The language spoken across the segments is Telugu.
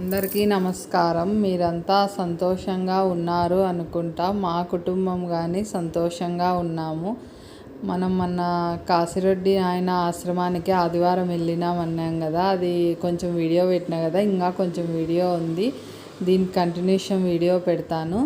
అందరికీ నమస్కారం. మీరంతా సంతోషంగా ఉన్నారు అనుకుంటా మా కుటుంబం కానీ సంతోషంగా ఉన్నాము. మనం మన కాసిరెడ్డి ఆయన ఆశ్రమానికి ఆదివారం వెళ్ళినాం అన్నాం కదా అది కొంచెం వీడియో పెట్టినా కదా ఇంకా కొంచెం వీడియో ఉంది. దీని కంటిన్యూషన్ వీడియో పెడతాను.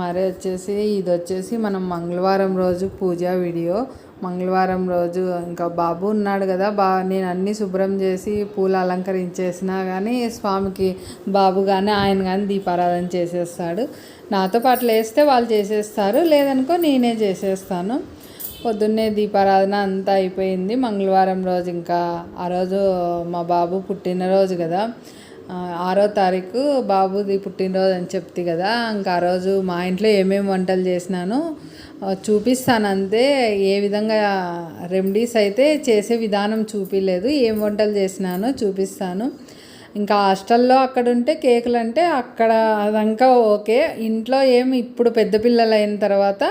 మరి వచ్చేసి ఇది వచ్చేసి మనం మంగళవారం రోజు పూజ వీడియో. మంగళవారం రోజు ఇంకా బాబు ఉన్నాడు కదా బా నేను అన్నీ శుభ్రం చేసి పూలు అలంకరించేసినా కానీ స్వామికి బాబు కానీ ఆయన కానీ దీపారాధన చేసేస్తాడు. నాతో పాటు లేస్తే వాళ్ళు చేసేస్తారు లేదనుకో నేనే చేసేస్తాను. పొద్దున్నే దీపారాధన అంతా అయిపోయింది. మంగళవారం రోజు ఇంకా ఆ రోజు మా బాబు పుట్టినరోజు కదా. ఆరో తారీఖు బాబుది పుట్టినరోజు అని చెప్తే కదా ఇంకా ఆ రోజు మా ఇంట్లో ఏమేమి వంటలు చేసినాను చూపిస్తాను అంతే. ఏ విధంగా రెమెడీస్ అయితే చేసే విధానం చూపించలేదు ఏం వంటలు చేసినానో చూపిస్తాను. ఇంకా హాస్టల్లో అక్కడ ఉంటే కేకులు అంటే అక్కడ అదంకా ఓకే. ఇంట్లో ఏం ఇప్పుడు పెద్ద పిల్లలు అయిన తర్వాత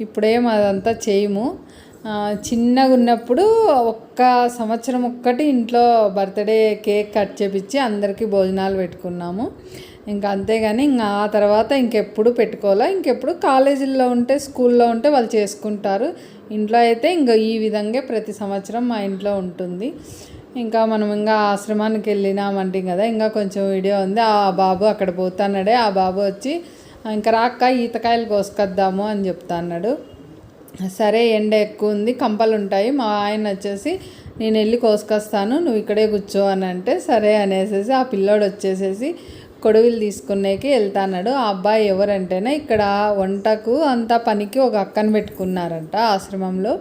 ఇప్పుడేం అదంతా చేయము. చిన్నగా ఉన్నప్పుడు ఒక్క సంవత్సరం ఒక్కటి ఇంట్లో బర్త్డే కేక్ కట్ చేపించి అందరికీ భోజనాలు పెట్టుకున్నాము. ఇంకా అంతేగాని ఇంకా ఆ తర్వాత ఇంకెప్పుడు పెట్టుకోవాలా ఇంకెప్పుడు కాలేజీల్లో ఉంటే స్కూల్లో ఉంటే వాళ్ళు చేసుకుంటారు. ఇంట్లో అయితే ఇంకా ఈ విధంగా ప్రతి సంవత్సరం మా ఇంట్లో ఉంటుంది. ఇంకా మనం ఇంకా ఆశ్రమానికి వెళ్ళినామంటే కదా ఇంకా కొంచెం వీడియో ఉంది. ఆ బాబు అక్కడ పోతాన్నాడే ఆ బాబు వచ్చి ఇంకా రాక్క ఈతకాయలు కోసుకొద్దాము అని చెప్తా అన్నాడు సరే ఎండ ఎక్కువ ఉంది కంపలు ఉంటాయి. మా ఆయన వచ్చేసి నేను వెళ్ళి కోసుకొస్తాను నువ్వు ఇక్కడే కూర్చో అని అంటే సరే అనేసేసి ఆ పిల్లోడు వచ్చేసేసి కొడువులు తీసుకునేకి వెళ్తాన్నాడు. ఆ అబ్బాయి ఎవరంటేనే ఇక్కడ వంటకు అంతా పనికి ఒక అక్కను పెట్టుకున్నారంట ఆశ్రమంలో.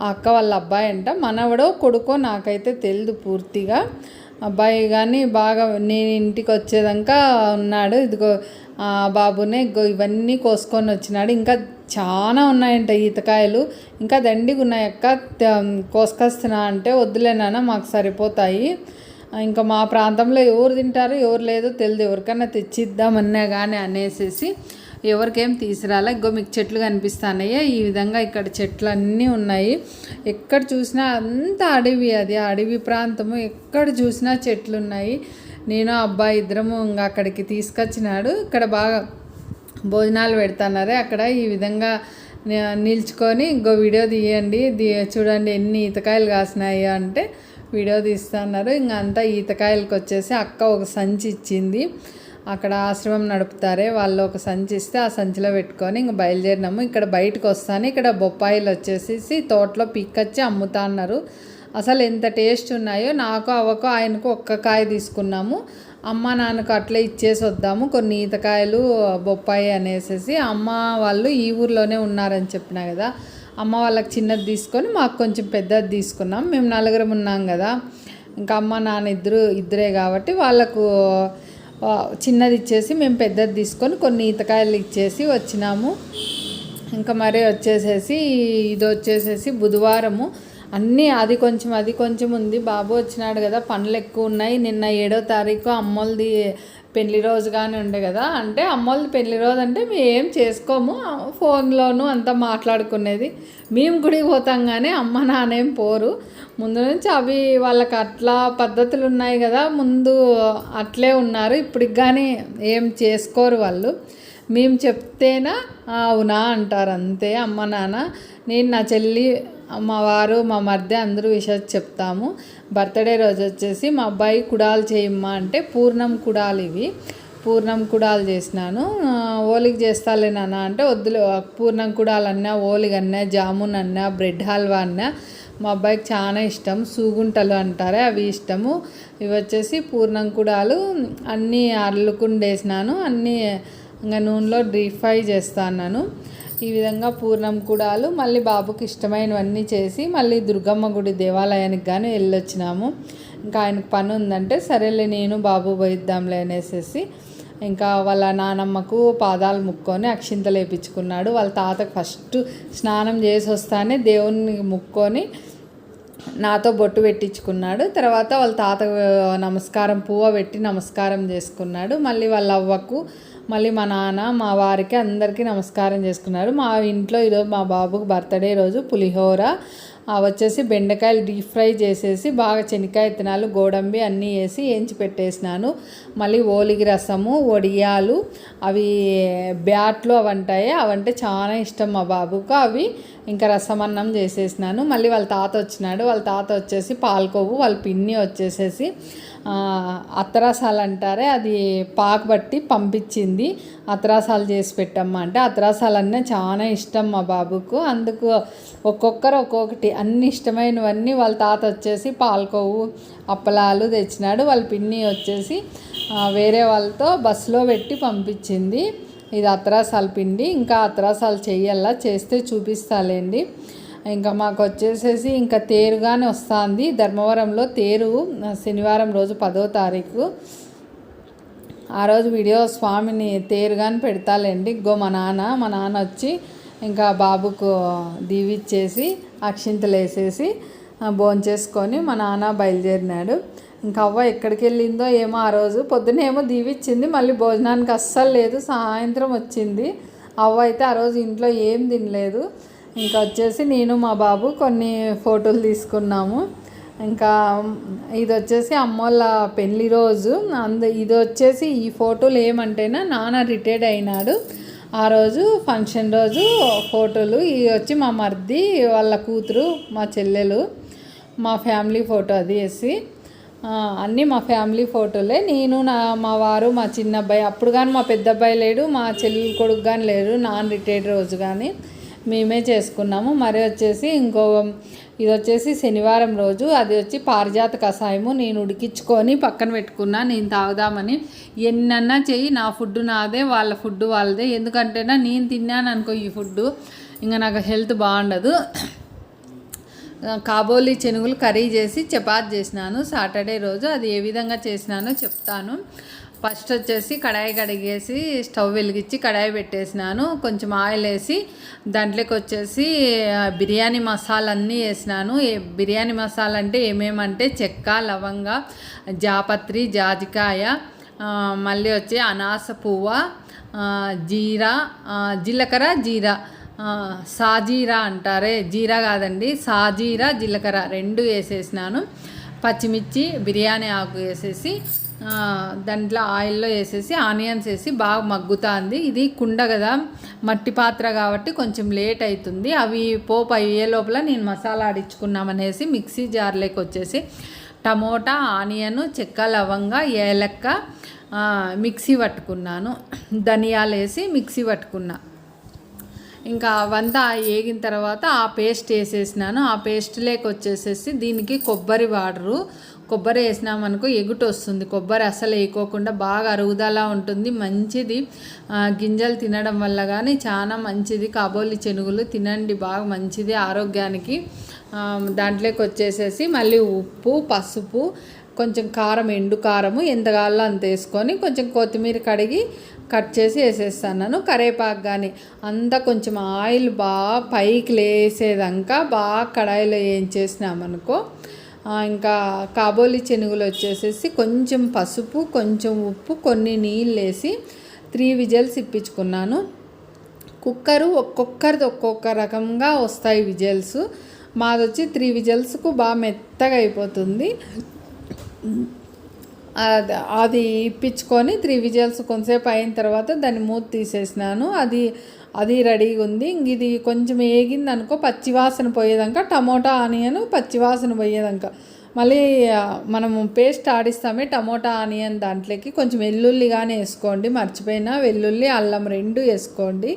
ఆ అక్క వాళ్ళ అబ్బాయి అంట మనవడో కొడుకో నాకైతే తెలియదు పూర్తిగా. అబ్బాయి కానీ బాగా నేను ఇంటికి వచ్చేదాకా ఉన్నాడు ఇదిగో బాబునే ఇగో ఇవన్నీ కోసుకొని వచ్చినాడు. ఇంకా చాలా ఉన్నాయంట ఈతకాయలు. ఇంకా దండిగా ఉన్నాయి అక్క. కోసుకొస్తున్నా అంటే వద్దులే నాన్న మాకు సరిపోతాయి. ఇంకా మా ప్రాంతంలో ఎవరు తింటారు ఎవరు లేదో తెలియదు ఎవరికైనా తెచ్చిద్దామన్నా కానీ అనేసేసి ఎవరికేం తీసుకురాలే. ఇంకో మీకు చెట్లు కనిపిస్తున్నాయి ఈ విధంగా ఇక్కడ చెట్లు అన్నీ ఉన్నాయి. ఎక్కడ చూసినా అంత అడవి అది. అడవి ప్రాంతము ఎక్కడ చూసినా చెట్లు ఉన్నాయి నేను అబ్బాయి ఇద్దరము ఇంకా అక్కడికి తీసుకొచ్చినాడు. ఇక్కడ బాగా భోజనాలు పెడుతున్నారే అక్కడ ఈ విధంగా నిల్చుకొని ఇంకో వీడియో తీయండి. చూడండి ఎన్ని ఈతకాయలు కాసినాయి అంటే వీడియో తీస్తున్నారు. ఇంక అంతా ఈతకాయలకు వచ్చేసి అక్క ఒక సంచి ఇచ్చింది. అక్కడ ఆశ్రమం నడుపుతారే వాళ్ళు ఒక సంచి ఇస్తే ఆ సంచిలో పెట్టుకొని ఇంక బయలుదేరినాము. ఇక్కడ బయటకు వస్తాను ఇక్కడ బొప్పాయిలు వచ్చేసేసి తోటలో పీక్కొచ్చి అమ్ముతా అన్నారు. అసలు ఎంత టేస్ట్ ఉన్నాయో నాకు అవ్వకు ఆయనకు ఒక్క కాయ తీసుకున్నాము. అమ్మ నాన్నకు అట్లే ఇచ్చేసి వద్దాము కొన్ని ఈతకాయలు బొప్పాయి అనేసి అమ్మ వాళ్ళు ఈ ఊర్లోనే ఉన్నారని చెప్పిన కదా అమ్మ వాళ్ళకి చిన్నది తీసుకొని మాకు కొంచెం పెద్దది తీసుకున్నాం. మేము నలుగురం ఉన్నాం కదా ఇంకా అమ్మ నాన్న ఇద్దరు ఇద్దరే కాబట్టి వాళ్ళకు చిన్నది ఇచ్చేసి మేము పెద్దది తీసుకొని కొన్ని ఈతకాయలు ఇచ్చేసి వచ్చినాము. ఇంకా మరి వచ్చేసేసి ఇది వచ్చేసేసి బుధవారము. అన్నీ అది కొంచెం అది కొంచెం ఉంది. బాబు వచ్చినాడు కదా పనులు ఎక్కువ ఉన్నాయి. నిన్న ఏడో తారీఖు అమ్మోళ్ళది పెళ్ళి రోజు కానీ ఉండే కదా. అంటే అమ్మోళ్ళది పెళ్ళి రోజు అంటే మేము ఏం చేసుకోము. ఫోన్లోనూ అంతా మాట్లాడుకునేది. మేము గుడికి పోతాం కానీ అమ్మ నాన్నేం పోరు. ముందు నుంచి అవి వాళ్ళకి అట్లా పద్ధతులు ఉన్నాయి కదా. ముందు అట్లే ఉన్నారు. ఇప్పటికి కానీ ఏం చేసుకోరు వాళ్ళు. మేము చెప్తేనా? అవునా అంటారు అంతే. అమ్మ నాన్న నేను నా చెల్లి మా వారు మా మధ్య అందరూ విషయాలు చెప్తాము. బర్త్డే రోజు వచ్చేసి మా అబ్బాయి కుడాలు చేయమ్మా అంటే పూర్ణం కుడాలు ఇవి. పూర్ణం కుడాలు చేసినాను. ఓలికి చేస్తాలే నాన్న అంటే వద్దులే పూర్ణం కుడాలు అన్నా ఓలికి అన్నా జామున్ అన్నా బ్రెడ్ హల్వా అన్నా మా అబ్బాయికి చాలా ఇష్టం. సూగుంటలు అంటారే అవి ఇష్టము. ఇవి వచ్చేసి పూర్ణం కుడాలు. అన్నీ అల్లుకుండేసినాను అన్నీ ఇంకా నూనెలో డీప్ ఫ్రై చేస్తాను ఈ విధంగా పూర్ణం కూడాలు మళ్ళీ బాబుకి ఇష్టమైనవన్నీ చేసి మళ్ళీ దుర్గమ్మ గుడి దేవాలయానికి కానీ వెళ్ళొచ్చినాము. ఇంకా ఆయనకు పని ఉందంటే సరేలే నేను బాబు పోయిద్దాంలే అనేసి ఇంకా వాళ్ళ నానమ్మకు పాదాలు ముక్కొని అక్షింతలు వేయించుకున్నాడు వాళ్ళ తాతకు ఫస్ట్ స్నానం చేసి వస్తానే దేవుణ్ణి ముక్కొని నాతో బొట్టు పెట్టించుకున్నాడు. తర్వాత వాళ్ళ తాత నమస్కారం పువ్వ పెట్టి నమస్కారం చేసుకున్నాడు. మళ్ళీ వాళ్ళ అవ్వకు మళ్ళీ మా నాన్న మా వారికి అందరికీ నమస్కారం చేసుకున్నారు. మా ఇంట్లో ఈరోజు మా బాబుకు బర్త్డే రోజు పులిహోర. వచ్చేసి బెండకాయలు డీప్ ఫ్రై చేసేసి బాగా శనక్కాయ విత్తనాలు గోడంబి అన్నీ వేసి వేయించి పెట్టేసినాను. మళ్ళీ ఓలిగి రసము వడియాలు అవి బ్యాట్లు అవి అంటాయి అవంటే చాలా ఇష్టం మా బాబుకు. అవి ఇంకా రసం అన్నం చేసేసినాను. మళ్ళీ వాళ్ళ తాత వచ్చినాడు. వాళ్ళ తాత వచ్చేసి పాలకోవు వాళ్ళ పిన్ని వచ్చేసేసి అత్తరాసాలు అంటారే అది పాకు బట్టి పంపించింది. అత్తరాసాలు చేసి పెట్టమ్మా అంటే అత్తరాసాలు అన్నీ చాలా ఇష్టం మా బాబుకు. అందుకు ఒక్కొక్కరు ఒక్కొక్కటి అన్ని ఇష్టమైనవన్నీ వాళ్ళ తాత వచ్చేసి పాలకోవు అప్పలాలు తెచ్చినాడు. వాళ్ళ పిన్ని వచ్చేసి వేరే వాళ్ళతో బస్సులో పెట్టి పంపించింది. ఇది అత్రాసాల పిండి ఇంకా అత్రాసాలు చెయ్యాలా చేస్తే చూపిస్తాలేండి. ఇంకా మాకు వచ్చేసేసి ఇంకా తేరుగానే వస్తుంది. ధర్మవరంలో తేరు శనివారం రోజు పదో తారీఖు. ఆ రోజు వీడియో స్వామిని తేరుగాని పెడతాలేండి. గో మా నాన్న మా నాన్న వచ్చి ఇంకా బాబుకు దీవిచ్చేసి అక్షింతలు వేసేసి భోంచేసుకొని మా నాన్న బయలుదేరినాడు. ఇంకా అవ్వ ఎక్కడికి వెళ్ళిందో ఏమో ఆ రోజు. పొద్దునేమో దీవిచ్చింది మళ్ళీ భోజనానికి అస్సలు లేదు సాయంత్రం వచ్చింది. అవ్వ అయితే ఆ రోజు ఇంట్లో ఏం తినలేదు. ఇంకా వచ్చేసి నేను మా బాబు కొన్ని ఫోటోలు తీసుకున్నాము. ఇంకా ఇది వచ్చేసి అమ్మోళ్ళ పెళ్ళి రోజు. అందు ఇది వచ్చేసి ఈ ఫోటోలు ఏమంటేనా నాన్న రిటైర్డ్ అయినాడు. ఆ రోజు ఫంక్షన్ రోజు ఫోటోలు. ఇవి వచ్చి మా మర్ది వాళ్ళ కూతురు మా చెల్లెలు మా ఫ్యామిలీ ఫోటో అది వేసి అన్నీ మా ఫ్యామిలీ ఫోటోలే. నేను నా మా వారు మా చిన్న అబ్బాయి. అప్పుడు కానీ మా పెద్ద అబ్బాయి లేడు మా చెల్లి కొడుకు కానీ లేరు నాన్ రిటైర్డ్ రోజు కానీ. మేమే చేసుకున్నాము. మరి వచ్చేసి ఇంకో ఇది వచ్చేసి శనివారం రోజు అది వచ్చి పారిజాత కషాయము నేను ఉడికించుకొని పక్కన పెట్టుకున్నా నేను తాగుదామని. ఎన్నన్నా చెయ్యి నా ఫుడ్ నాదే వాళ్ళ ఫుడ్ వాళ్ళదే. ఎందుకంటేనా నేను తిన్నాను అనుకో ఈ ఫుడ్ ఇంకా నాకు హెల్త్ బాగుండదు. కాబోలి చెనుగులు కర్రీ చేసి చపాతి చేసినాను. సాటర్డే రోజు అది ఏ విధంగా చేసినానో చెప్తాను. ఫస్ట్ వచ్చేసి కడాయి కడిగేసి స్టవ్ వెలిగించి కడాయి పెట్టేసినాను. కొంచెం ఆయిల్ వేసి దాంట్లోకి వచ్చేసి బిర్యానీ మసాలా అన్నీ వేసినాను బిర్యానీ మసాలా అంటే ఏమేమంటే చెక్క లవంగ జాపత్రి జాజికాయ మళ్ళీ వచ్చి అనాస పువ్వ జీరా జీలకర్ర జీరా సాజీరా అంటారే. జీరా కాదండి సాజీరా జీలకర్ర రెండు వేసేసినాను. పచ్చిమిర్చి బిర్యానీ ఆకు వేసేసి దాంట్లో ఆయిల్లో వేసేసి ఆనియన్స్ వేసి బాగా మగ్గుతుంది. ఇది కుండ కదా మట్టి పాత్ర కాబట్టి కొంచెం లేట్ అవుతుంది అవి పోపు అయ్యే లోపల నేను మసాలా ఆడించుకున్నామనేసి మిక్సీ జార్లోకి వచ్చేసి టమోటా ఆనియన్ చెక్క లవంగ ఏలక్క మిక్సీ పట్టుకున్నాను. ధనియాలు వేసి మిక్సీ పట్టుకున్నా. ఇంకా అవంతా ఏగిన తర్వాత ఆ పేస్ట్ వేసేసినాను. ఆ పేస్ట్ లేక వచ్చేసేసి దీనికి కొబ్బరి వాడరు. కొబ్బరి వేసినామనుకో ఎగుటు వస్తుంది. కొబ్బరి అసలు వేయకోకుండా బాగా అరుగుదల ఉంటుంది. మంచిది. గింజలు తినడం వల్ల కానీ చాలా మంచిది. కాబోలి చెనుగులు తినండి బాగా మంచిది ఆరోగ్యానికి. దాంట్లోకి వచ్చేసేసి మళ్ళీ ఉప్పు పసుపు కొంచెం కారం ఎండు కారము ఎంత కావాలో అంత వేసుకొని కొంచెం కొత్తిమీర కడిగి కట్ చేసి వేసేస్తాను కరేపాకు కానీ అంతా కొంచెం ఆయిల్ బాగా పైకి లేసేదాకా బాగా కడాయిలో ఏం చేసినామనుకో ఇంకా కాబోలి చెనుగులు వచ్చేసేసి కొంచెం పసుపు కొంచెం ఉప్పు కొన్ని నీళ్ళు వేసి త్రీ విజల్స్ ఇప్పించుకున్నాను. కుక్కరు ఒక్కొక్కరిది ఒక్కొక్క రకంగా వస్తాయి విజల్స్. మాది వచ్చి త్రీ విజల్స్కు బాగా మెత్తగా అయిపోతుంది. అది ఇప్పించుకొని త్రీ విజల్స్ కొంతసేపు అయిన తర్వాత దాన్ని మూత తీసేసినాను. అది అది రెడీగా ఉంది. ఇది కొంచెం వేగింది అనుకో పచ్చివాసన పోయేదాక టమోటా ఆనియన్ పచ్చివాసన పోయేదాక. మళ్ళీ మనము పేస్ట్ ఆడిస్తామే టమోటా ఆనియన్ దాంట్లోకి. కొంచెం వెల్లుల్లి కానీ వేసుకోండి మర్చిపోయినా. వెల్లుల్లి అల్లం రెండు వేసుకోండి.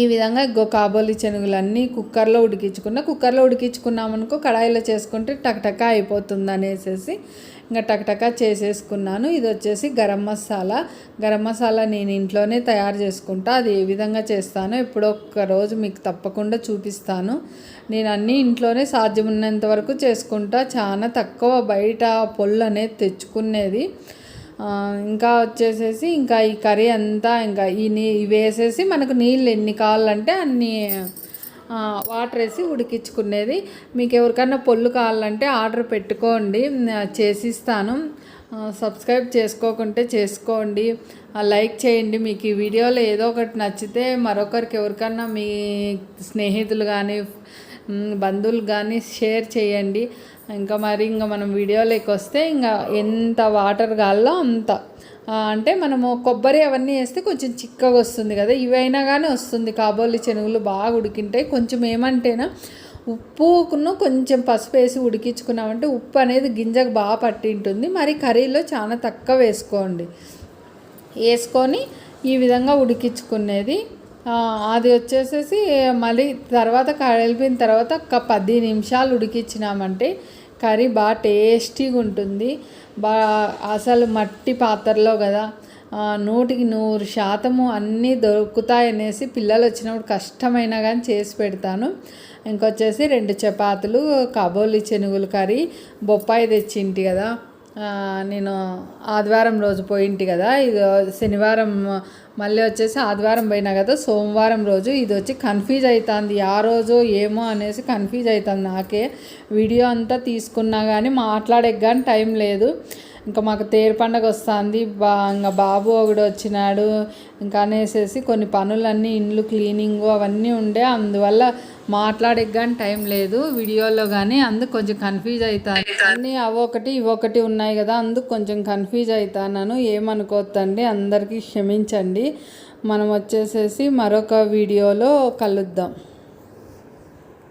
ఈ విధంగా గో కాబోలి శనుగులన్నీ కుక్కర్లో ఉడికించుకున్న. కుక్కర్లో ఉడికించుకున్నామనుకో కడాయిలో చేసుకుంటే టక్ అయిపోతుంది అనేసి ఇంకా టకటక చేసేసుకున్నాను. ఇది వచ్చేసి గరం మసాలా. గరం మసాలా నేను ఇంట్లోనే తయారు చేసుకుంటా. అది ఏ విధంగా చేస్తానో ఎప్పుడో ఒక్క రోజు మీకు తప్పకుండా చూపిస్తాను. నేను అన్నీ ఇంట్లోనే సాధ్యమున్నంత వరకు చేసుకుంటా. చాలా తక్కువ బయట పొల్లు అనేది తెచ్చుకునేది. ఇంకా వచ్చేసేసి ఇంకా ఈ కర్రీ అంతా ఇంకా ఈ నీ వేసేసి మనకు నీళ్ళు ఎన్ని కావాలంటే అన్నీ వాటర్ వేసి ఉడికించుకునేది. మీకు ఎవరికైనా పొల్లు కావాలంటే ఆర్డర్ పెట్టుకోండి. చేసిస్తాను. సబ్స్క్రైబ్ చేసుకోకుంటే చేసుకోండి. లైక్ చేయండి. మీకు ఈ వీడియోలో ఏదో ఒకటి నచ్చితే మరొకరికి ఎవరికన్నా మీ స్నేహితులు కానీ బంధువులు కానీ షేర్ చేయండి. ఇంకా మరి ఇంకా మనం వీడియోలోకి వస్తే ఇంకా ఎంత వాటర్ కాల్లో అంత. అంటే మనము కొబ్బరి అవన్నీ వేస్తే కొంచెం చిక్కగా వస్తుంది కదా. ఇవైనా కానీ వస్తుంది. కాబోలి శనగలు బాగా ఉడికింటాయి. కొంచెం ఏమంటేనా ఉప్పును కొంచెం పసుపు వేసి ఉడికించుకున్నామంటే ఉప్పు అనేది గింజకు బాగా పట్టింటుంది. మరి కర్రీలో చాలా తక్కువ వేసుకోండి. వేసుకొని ఈ విధంగా ఉడికించుకునేది. అది వచ్చేసేసి మళ్ళీ తర్వాత కలిపిన తర్వాత ఒక పది నిమిషాలు ఉడికించినామంటే కర్రీ బాగా టేస్టీగా ఉంటుంది బా అసలు మట్టి పాత్రలో కదా నూటికి నూరు శాతము అన్నీ దొరుకుతాయనేసి పిల్లలు వచ్చినప్పుడు కష్టమైనా కానీ చేసి పెడతాను. ఇంకొచ్చేసి రెండు చపాతీలు కాబోలి శనుగుల కర్రీ బొప్పాయి తెచ్చింటి కదా నేను ఆదివారం రోజు పోయింటి కదా ఇది శనివారం మళ్ళీ వచ్చేసి ఆదివారం పోయినా కదా సోమవారం రోజు ఇది వచ్చి కన్ఫ్యూజ్ అవుతుంది ఆ రోజు ఏమో అనేసి కన్ఫ్యూజ్ అవుతుంది నాకే. వీడియో అంతా తీసుకున్నా కానీ మాట్లాడే కానీ టైం లేదు. ఇంకా మాకు తేరు పండగ వస్తుంది. బా ఇంకా బాబు ఒకడు వచ్చినాడు. ఇంకా అనేసేసి కొన్ని పనులన్నీ ఇండ్లు క్లీనింగ్ అవన్నీ ఉండే. అందువల్ల మాట్లాడే కానీ టైం లేదు వీడియోలో కానీ అందుకు కొంచెం కన్ఫ్యూజ్ అవుతాను అన్నీ అవొకటి ఇవొకటి ఉన్నాయి కదా. అందుకు కొంచెం కన్ఫ్యూజ్ అవుతాను ఏమనుకోవద్దండి అందరికీ క్షమించండి. మనం వచ్చేసేసి మరొక వీడియోలో కలుద్దాం.